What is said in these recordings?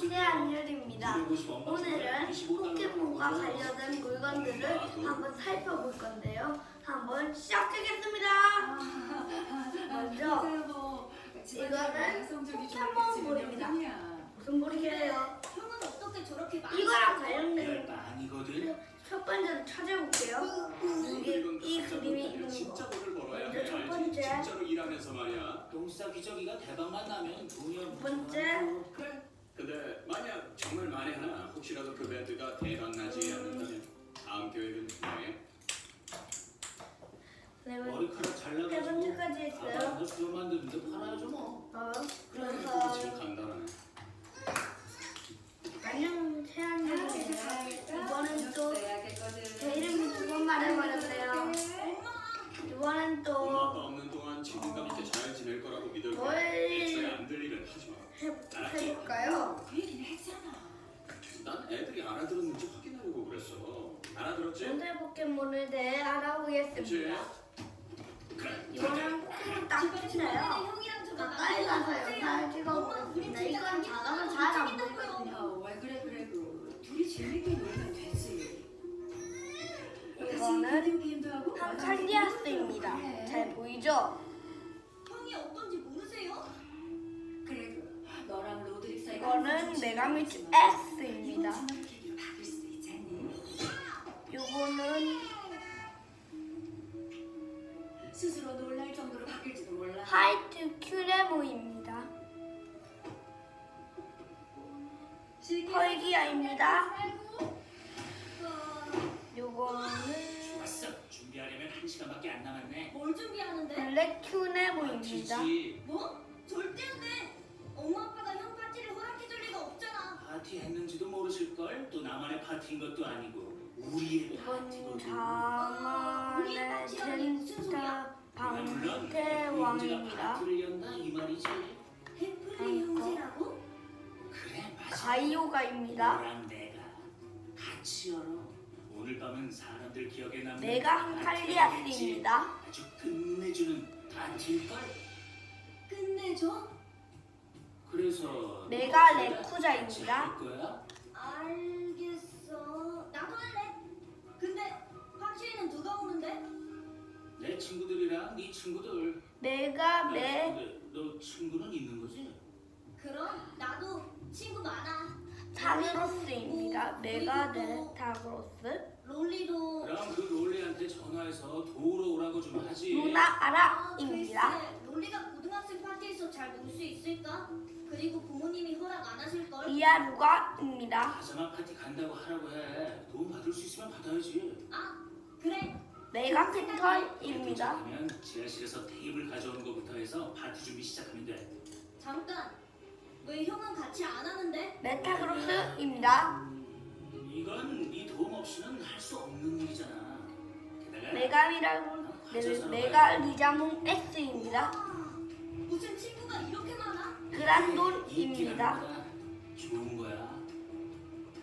안녕입니다. 오늘은 포켓몬과 관련된 물건들을 한번 살펴볼 건데요. 한번 시작하겠습니다. 먼저 이거는 포켓몬 볼입니다. 무슨 볼이게요? 형은 어떻게 저렇게 많이 이거랑 관련된 아니거든. 첫 번째로 찾아볼게요. 이게 이 그림이 있는 거. 먼저 해. 첫? 번째. 진짜로 일하면서 말이야. 동사 기저귀가 대박만 나면 돈이 두 번째 그래. 근데 만약 정말 만에 하나 혹시라도 그 밴드가 대박 나지 않는다면 다음 계획은 뭐해? 네 번- 머리카락 세 잘라가지고 번째까지 했어요. 아빠가 수염 만드는데 팔아야죠 뭐. 어, 그래 잘 보이죠? 형이 어떤지 모르세요? 그래 그 너랑 로드릭 사이가 이거는 항상 메가미츠 바뀔 수도 있잖니. 요거는 스스로 놀랄 정도로 바뀔지도 몰라. 화이트 큐레모입니다. 펄기아입니다. 요거는 좋았어. 준비하려면 한 시간밖에 안 남았네. 뭘 준비하는데? 블랙 큐레모입니다. 파티지. 뭐? 절대 안 돼. 엄마 아빠가 형 파티를 허락해줄 리가 없잖아. 파티 했는지도 모르실 걸. 또 나만의 파티인 것도 아니고 우리의 파티거든. 자만의 젠타 방태왕입니다. 파티를 연다 이 말이지. 해플리 형제라고? 그래 맞아. 가이오가입니다. 너랑 내가 같이 열어. 오늘 밤은 사람들 기억에 남는 내가 한칼리아스입니다. 아주 끝내주는 파티일 걸. 끝내줘? 그래서 내가 레쿠자입니다. 같이 할 거야? 알겠어. 나도 할래. 근데 파티에는 누가 오는데? 내 친구들이랑 네 친구들. 내가 야, 매 근데 너 친구는 있는 거지? 그럼 나도 친구 많아. 타그로스입니다. 내가 내 타그로스. 롤리도. 그럼 그 롤리한테 전화해서 도우러 오라고 좀 하지. 누나 아, 아라입니다. 글쎄, 롤리가 고등학생 파티에서 잘 놀 수 있을까? 그리고 부모님이 허락 안 하실 걸. 이하루가입니다. 가자마 파티 간다고 하라고 해. 도움 받을 수 있으면 받아야지. 아 그래. 내가 펜털입니다. 그러면 지하실에서 테이블 가져오는 것부터 해서 파티 준비 시작하면 돼. 잠깐. 왜 형은 같이 안 하는데? 메타그로스입니다. 음, 이건 네 도움 없이는 할 수 없는 일이잖아. 게다가 메가리라고 메가 리자몽 S입니다. 무슨 친구가 이렇게 많아? 그란돈입니다. 좋은 거야.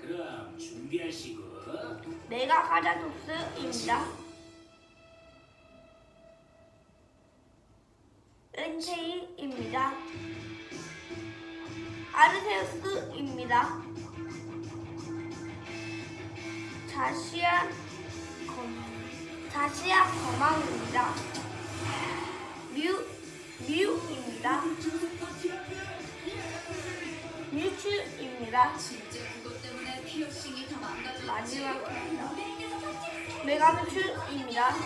그럼 준비할 시고. 메가. 은체이입니다. 메가뮤츠입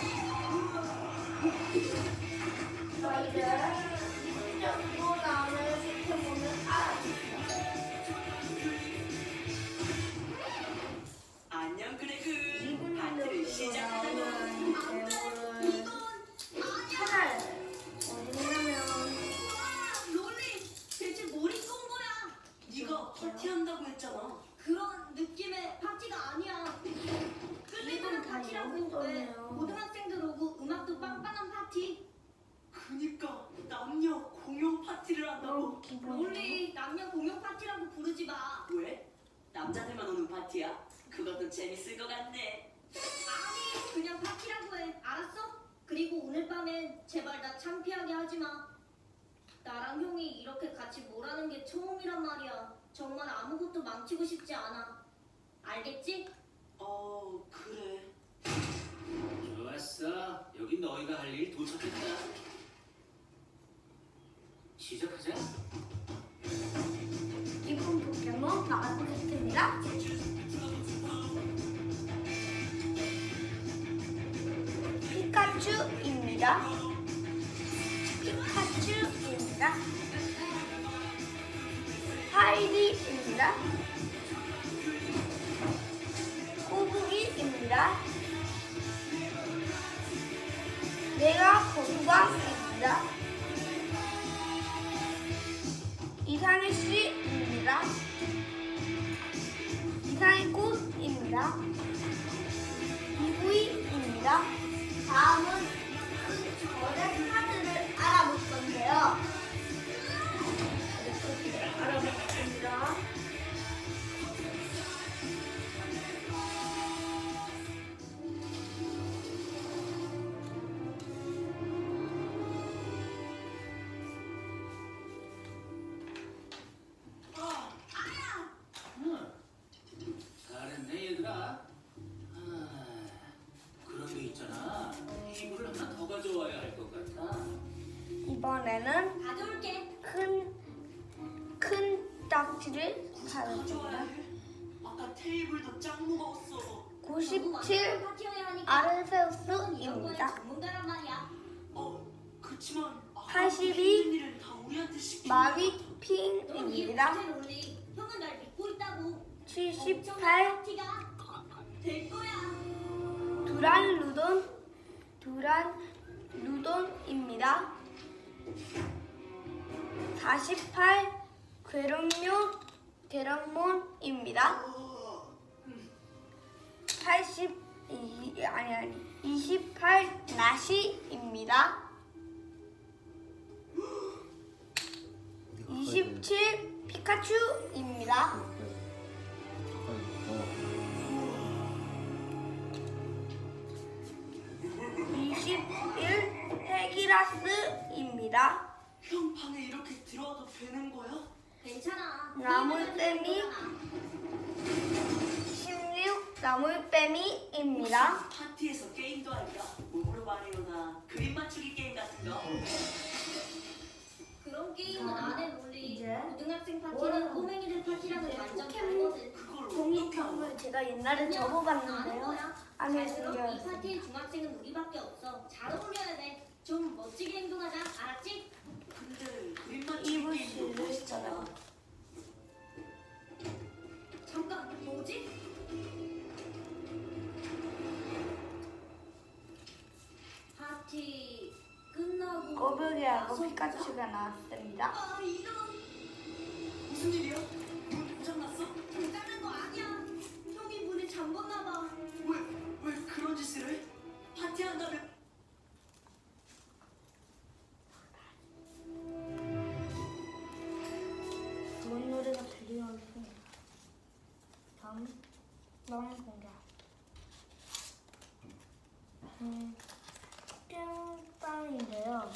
랑 형이 이렇게 같이 뭐라는 게 처음이란 말이야. 정말 아무것도 망치고 싶지 않아. 알겠지? 어, 그래. 좋았어. 여기 너희가 할 일 도착했다. 시작하자. 이번 포켓몬 나와보겠습니다. 피카츄입니다. 피카츄입니다. 하이디입니다. 꼬부기입니다. 내가 건강입니다. 이상희 씨입니다. 이상희 꽃입니다. 이구이입니다. 다음은 이번에는 가져올게. 큰, 큰 딱지를. 해. 아까 테이블도 짱 무거웠어. 너무 97 완벽한 파티여야 하니까. 넌 이런 거에 아르세우스입니다. 어, 그치만 아, 82 이런 일을 다 우리한테 시키는 마비 넌이 핑입니다. 파티를 올리. 형은 날 믿고 있다고. 78 파티가 될 거야. 두란 루돈 두란 루돈입니다. 48 괴롭묘 괴롭몬입니다. 82 아니 아니 28 나시입니다. 27 피카츄입니다. 21 헤기라스입니다. 형 방에 이렇게 들어와도 되는 거야? 괜찮아. 나물뱀이 16 나물뱀이입니다. 파티에서 게임도 할까? 몸으로 말해요나 그림 맞추기 게임 같은 거? 그런 게임은 자, 안 해. 이제 고등학생? 파티는 꼬맹이들 이제 완전 다르거든. 그걸 종이 어떻게? 탐을 제가 옛날에 접어봤는데요. 안에 잘 들어? 이. 파티의 중학생은 우리밖에 없어. 잘 어울려야 돼. 좀 멋지게 행동하자. 알았지? 근데 맞추기 이불 멋있잖아. 잠깐, 뭐지? 파티 끝나고 꼬부기하고 나서 피카츄가 나왔습니다. 아 이런 무슨 일이야? 문 고장났어? 괜찮은 거 아니야. 형이 문을 잠궜나 봐. 왜, 왜 그런 짓을 해? 파티한다면 좋은 노래가 있습니다. 다음 다음 공개. 음, 뿅빵인데요.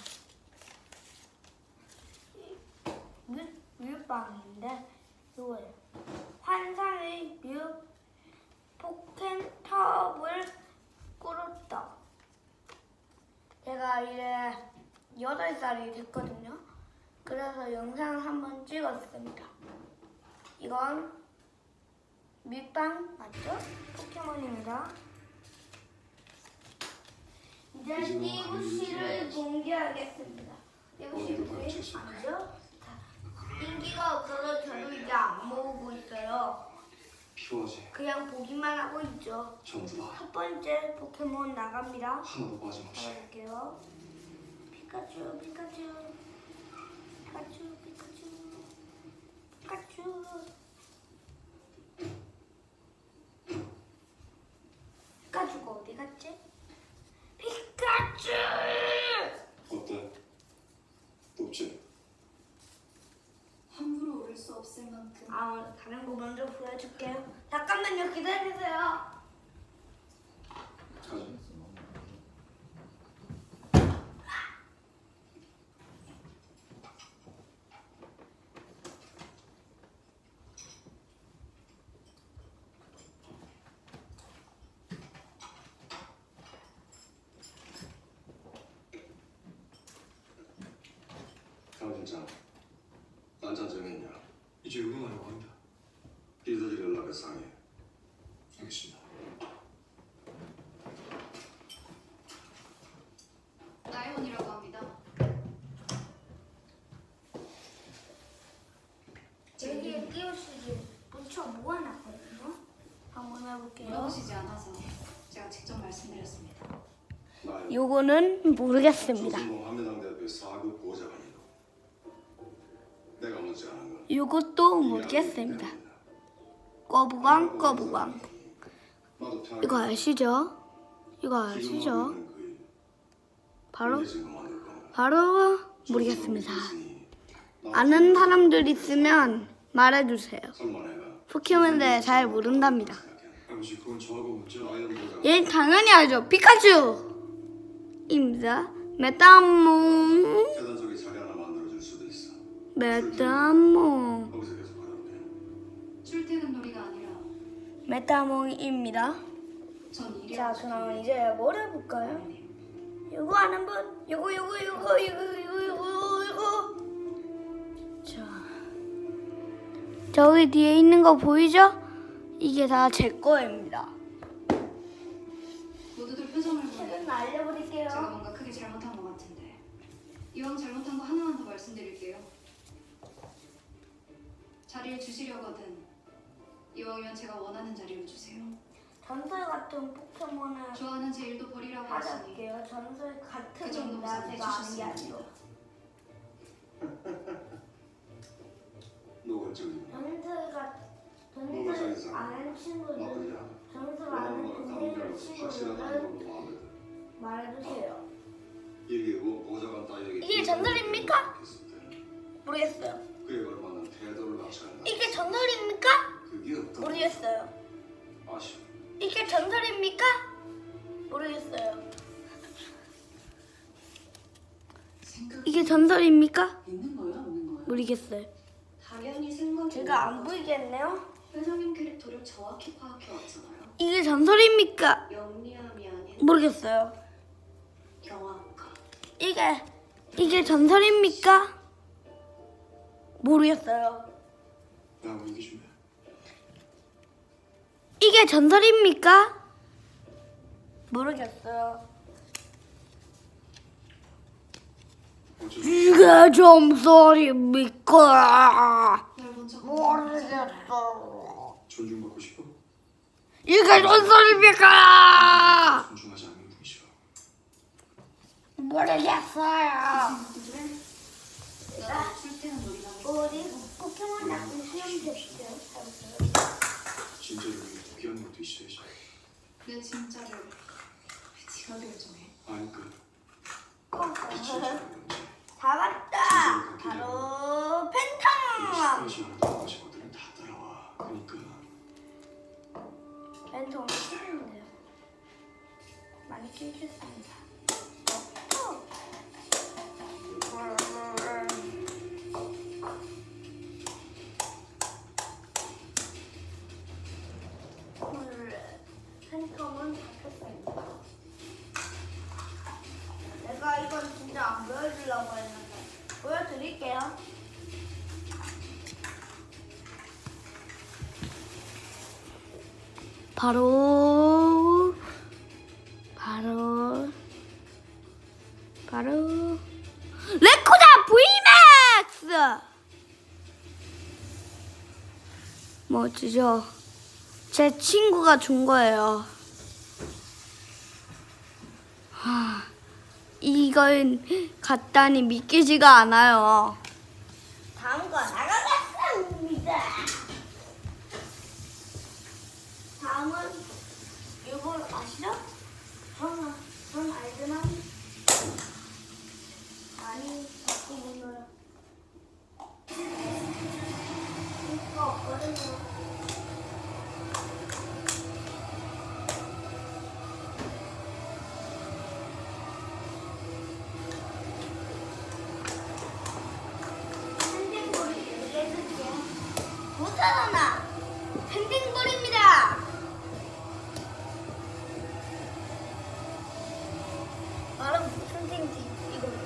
뮤 뮤빵인데 이거예요. 환상의 뮤 포켄탑을 꾸렸다. 제가 이제 8살이 됐거든요. 찍었습니다. 이건 밑방 맞죠? 포켓몬입니다. 이제 띠부씨를 공개하겠습니다. 띠부씨? 자, 인기가 없어서 저도 이제 안 모으고 있어요. 피곤하지? 그냥 보기만 하고 있죠. 전부 다 첫 번째 포켓몬 나갑니다. 하나도 빠짐없이 잡아볼게요. 피카츄, 피카츄, 피카츄, 피카츄, 피카츄. 피카츄가 어디 갔지? 피카츄! 어때? 높지? 함부로 오를 수 없을 만큼. 아, 다른 거 먼저 보여줄게요. 잠깐만요, 기다리세요. 가자 한잔 한잔 정했냐 이제 요금하려고 합니다. 니들이 연락해 상해 알겠습니다. 나혜원이라고 합니다. 여기에 끼우시지 무쳐 모아놨거든요. 한번 해볼게요. 물어보시지 않아서 제가 직접 말씀드렸습니다. 나의 요거는 모르겠습니다. 조순봉 한미당대학교 4급 보좌관 요것도 모르겠습니다. 나도 편하게 이거 아시죠? 이거 아시죠? 바로? 바로 모르겠습니다. 아는 사람들 있으면 말해주세요. 포켓몬에 잘 모른답니다. 얘 당연히 알죠. 피카츄! 입니다. 메타몽, 메타몽, 출퇴근 놀이가 아니라 메타몽입니다. 전 일이 자, 그럼 이제 뭘 해볼까요? 요거 하는 분, 요거, 요거, 요거, 요거, 요거, 요거, 요거. 자, 저기 뒤에 있는 거 보이죠? 이게 다 제 거입니다. 모두들 표정을 보니 최근 알려드릴게요. 제가 뭔가 크게 잘못한 것 같은데 이왕 잘못한 거 하나만 더 말씀드릴게요. 자리를 주시려거든 이왕이면 제가 원하는 자리를 주세요. 전설 같은 포켓몬을 좋아하는 제 일도 버리라고 하시니 가져올게요. 전설 그 같은 정도 겁니다. 말씀해 제가 아는 게 주셨습니다. 아니고. 저기 전설가 뭔가 전설. 아는 친구들, 나쁘냐 전설 아는 동생들 감정 확실하다는 친구들 걸 마음에 들어 말해주세요. 이게 뭐 보좌관 따위에게 이게 전설입니까? 모르겠어요. 그에 걸맞 갖춰야 한다 이게 전설입니까? 그게 없다 모르겠어요. 아쉬워 이게 전설입니까? 모르겠어요. 이게 전설입니까? 있는 거야, 없는 거야? 모르겠어요. 당연히 생각이 제가 안 보이겠네요. 회장님 캐릭터를 정확히 파악해 왔잖아요. 이게 전설입니까? 영리함이 아닌 모르겠어요. 경악함. 이게 이게 전설입니까? 모르겠어요. 나하고 얘기 좀 해. 이게 전설입니까? 모르겠어요. 이게 전설입니까? 모르겠어. 존중받고 싶어? 이게 전설입니까? 존중하지 않는 분이셔. 모르겠어요. 우리 포켓몬 나쁜 시험 됐어요. 진짜로 여기 귀한 것도 있어야지. 내 진짜를 네가 결정해. 아니 그 바로 바로 바로 레코다 VMAX 멋지죠? 제 친구가 준 거예요. 하, 이걸 갖다니 믿기지가 않아요. 다음 거 나가겠습니다. 다음은 이걸 아시죠? 저는 전 알지만 많이 자꾸 몰라요. 이거 없거든요. 펜딩볼이 얘기해줄게요. 못하잖아. 펜딩볼입니다. 바로 무슨 생지?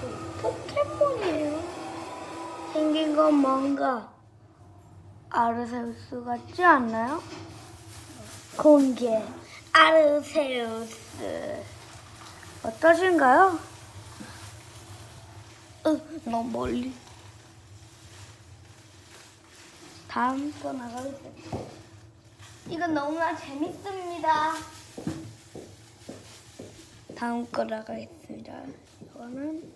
또 포켓몬이에요. 이건 뭔가 아르세우스 같지 않나요? 공개 아르세우스 어떠신가요? 으, 너무 멀리. 다음 거 나가겠습니다. 이건 너무나 재밌습니다. 다음 거 나가겠습니다. 이거는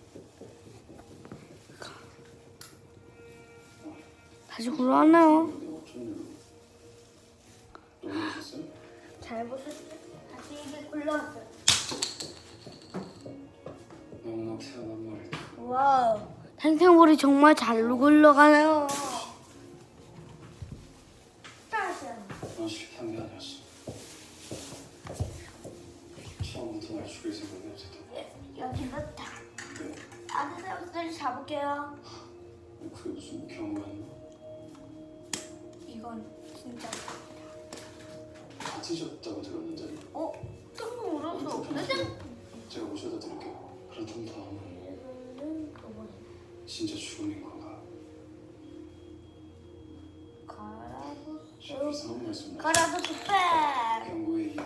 다시 있었어요? 잘 보셨어요? 다시 이게 굴러왔어요. 너무나 태어난 말이다. 와우. 탱탱볼이 정말 잘 굴러가네요. 무슨 경우였나? 이건 진짜. 다치셨다고 들었는데 어? tung 울었어. 근데 제가 모셔다 드릴게요. 그렇던 다음은 진짜 죽음인 건가? 가라도 좀 이상한 말씀. 경고의 이유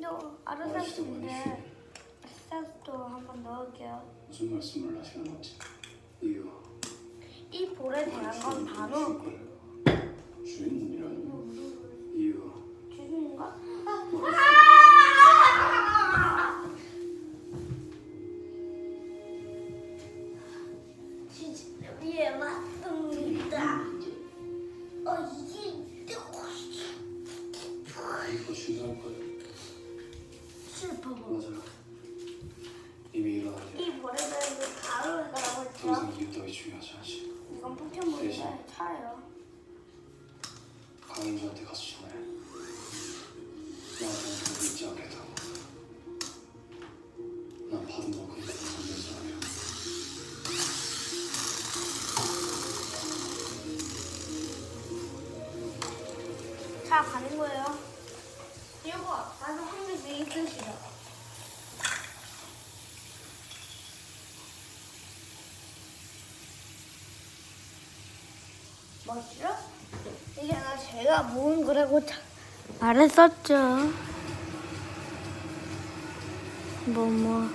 너 아르세우스인데 아르세우스도 한번 넣을게요. 무슨 말씀을 하시는 건지 이 뭐죠? 이게 나 제가 모은 거라고 자- 말했었죠. 뭐 뭐.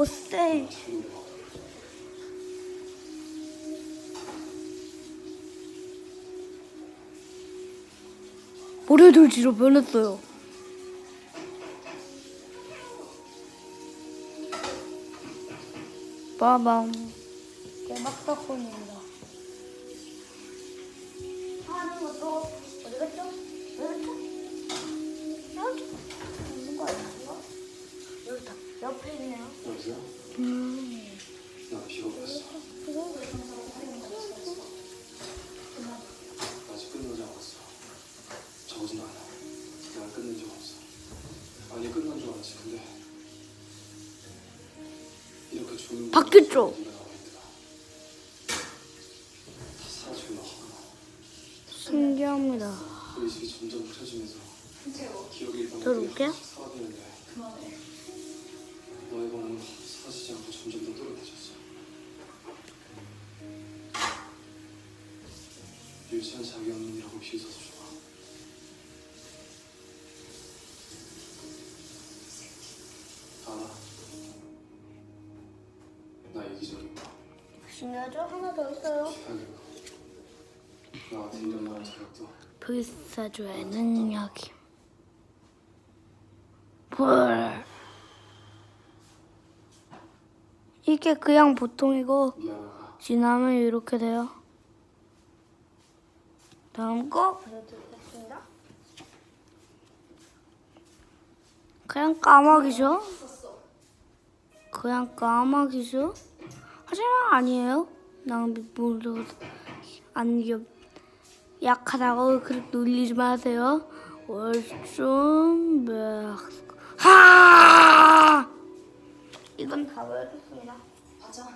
오세. 모래돌지로 변했어요. 빠밤. 대박 사건입니다. 나 신기합니다. 더 또렷해졌어. 유치한 자기 없는이라고 비웃어서 중요하죠? 하나 더 있어요. 나 자격도 불사조의 능력이. 불. 이게 그냥 보통이고 미안하다. 지나면 이렇게 돼요. 다음 거 보여드리겠습니다. 그냥 까마귀죠? 그냥 까마귀죠? 하지만 아니에요. 낭비 모두 안 이겨 약하다고 그렇게 놀리지 마세요. 월좀 하! 이건 다 보여줬습니다. 맞아.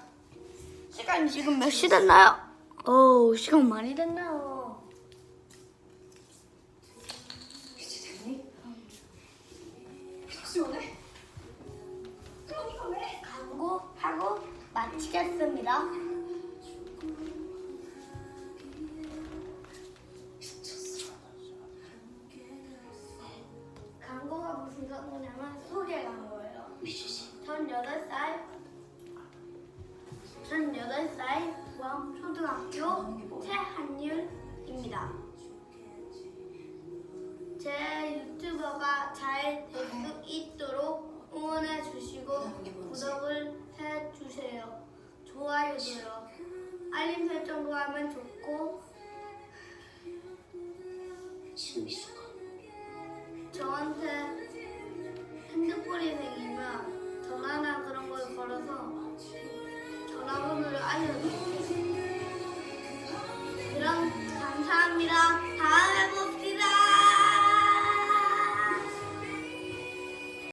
시간 지금 몇 시 됐나요? 오 시간 많이 됐나요? 마치겠습니다. 광고가 무슨 광고냐면 소개 광고예요. 미쳤어. 전 8살 전 8살 초등학교 최한율입니다. 제 유튜버가 잘 될 수 있도록 응원해 주시고 구독을 해주세요. 좋아요도요. 알림 설정도 하면 좋고 저한테 핸드폰이 생기면 전화나 그런 걸 걸어서 전화번호를 알려주세요. 그럼 감사합니다. 다음에 봅시다.